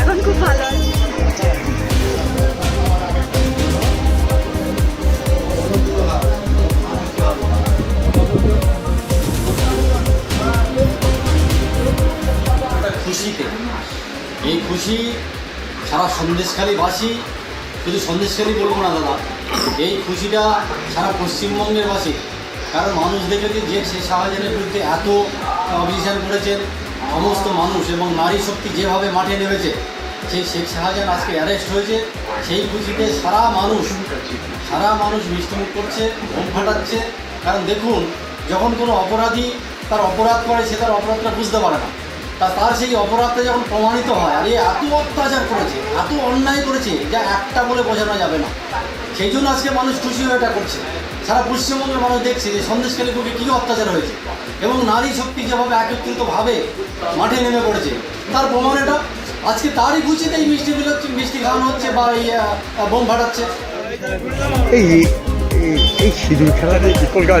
এখন খুব ভালো আছে খুশিতে। এই খুশি সারা সন্দেশখালী বাসী শুধু সন্দেশখালী বলব না, দাদা। এই খুশিটা সারা পশ্চিমবঙ্গের বাসী। কারণ মানুষ দেখেছে যে সে শাহজাহানের বিরুদ্ধে এত অভিযান করেছেন সমস্ত মানুষ এবং নারী শক্তি যেভাবে মাঠে নেমেছে, সেই শেখ শাহজাহান আজকে অ্যারেস্ট হয়েছে, সেই খুশিতে সারা মানুষ সারা মানুষ মিষ্টিমুখ করছে ঘুম ফাটাচ্ছে। কারণ দেখুন, যখন কোনো অপরাধী তার অপরাধ করে, সে তার অপরাধটা বুঝতে পারে না। তা তার সেই অপরাধটা যখন প্রমাণিত হয় আর এ এত অত্যাচার করেছে এত অন্যায় করেছে যা একটা বলে বোঝানো যাবে না। সেই জন্য আজকে মানুষ খুশি হয়ে এটা করছে। সারা পশ্চিমবঙ্গের মানুষ দেখছে যে সন্দেশকালী বুকে কী অত্যাচার হয়েছে। এবং নারী শক্তি যেভাবে একত্রিতভাবে মাঠে নেমে পড়েছে তার প্রমাণ এটা। আজকে তারই খুশিতে এই মিষ্টি মিষ্টি খাওয়ানো হচ্ছে বা এই বোম ফাটাচ্ছে। এই এই- এই সিঁদুর খেলাটা কলকাতা